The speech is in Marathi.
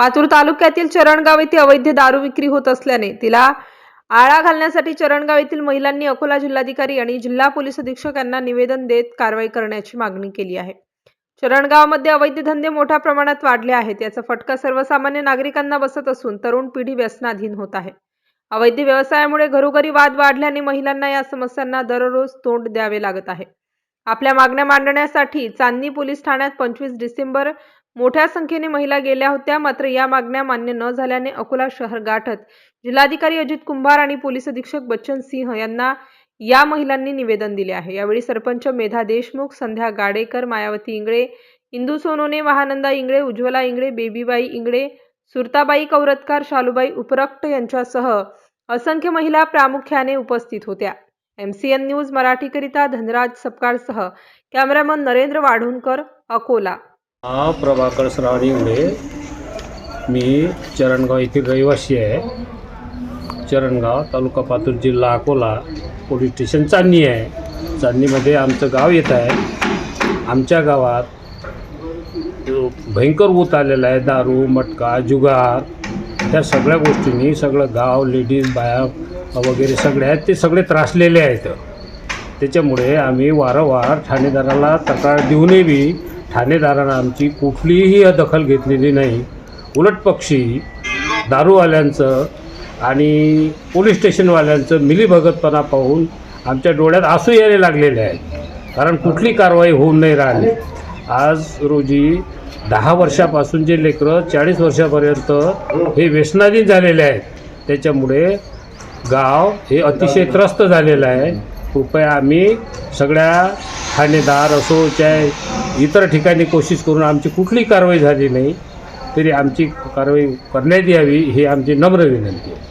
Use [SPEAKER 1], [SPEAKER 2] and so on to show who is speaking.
[SPEAKER 1] पातूर तालुक्यातील चरणगाव येथे अवैध दारू विक्री होत असल्याने तिला आळा घालण्यासाठी चरणगाव येथील महिलांनी अकोला जिल्हाधिकारी आणि जिल्हा पोलीस अधीक्षक यांना निवेदन देत कारवाई करण्याची मागणी केली आहे. चरणगावमध्ये अवैध धंदे मोठ्या प्रमाणात वाढले आहेत. याचा फटका सर्वसामान्य नागरिकांना बसत असून तरुण पिढी व्यसनाधीन होत आहे. अवैध व्यवसायामुळे घरोघरी वाद वाढल्याने महिलांना या समस्यांना दररोज तोंड द्यावे लागत आहे. आपल्या मागण्या मांडण्यासाठी चांदणी पोलीस ठाण्यात पंचवीस डिसेंबर मोठ्या संख्येने महिला गेल्या होत्या मात्र या मागण्या मान्य न झाल्याने अकोला शहर गाठत जिल्हाधिकारी अजित कुंभार आणि पोलीस अधीक्षक बच्चन सिंह यांना या महिलांनी निवेदन दिले आहे. यावेळी सरपंच मेधा देशमुख संध्या गाडेकर मायावती इंगळे इंदू सोनोने महानंदा इंगळे उज्ज्वला इंगळे बेबीबाई इंगळे सुरताबाई कौरतकार शालूबाई उपरक्त यांच्यासह असंख्य महिला प्रामुख्याने उपस्थित होत्या. एम सी एन न्यूज मराठीकरिता धनराज सपकाळसह कॅमेरामन नरेंद्र वाढूनकर अकोला.
[SPEAKER 2] हा प्रभाकर श्रावण इंगळे मी चरणगाव येथील रहिवासी आहे. चरणगाव तालुका पातूर जिल्हा अकोला पोलीस स्टेशन चांदणी आहे. चांदणीमध्ये आमचं गाव येत आहे. आमच्या गावात भयंकर ऊत आलेला आहे दारू मटका जुगार ह्या सगळ्या गोष्टींनी सगळं गाव लेडीज बाया वगैरे सगळे आहेत ते सगळे त्रासलेले आहेत. त्याच्यामुळे आम्ही वारंवार ठाणेदाराला तक्रार देऊनही बी ठाणेदारानं आमची कुठलीही दखल घेतलेली नाही. उलट पक्षी दारूवाल्यांचं आणि पोलीस स्टेशनवाल्यांचं मिलीभगतपणा पाहून आमच्या डोळ्यात आसू यायला लागलेले आहेत. कारण कुठली कारवाई होऊन नाही राहिली. आज रोजी दहा वर्षापासून जे लेकरं चाळीस वर्षापर्यंत हे व्यसनाधीन झालेले आहेत त्याच्यामुळे गाव हे अतिशय त्रस्त झालेलं आहे. कृपया आम्ही सगळ्या ठाणेदार असो चाहे इतर ठिकाणी कोशिश करून आमची कुठली कारवाई झाली नाही तरी आमची कारवाई करण्यात यावी ही आमची नम्र विनंती आहे.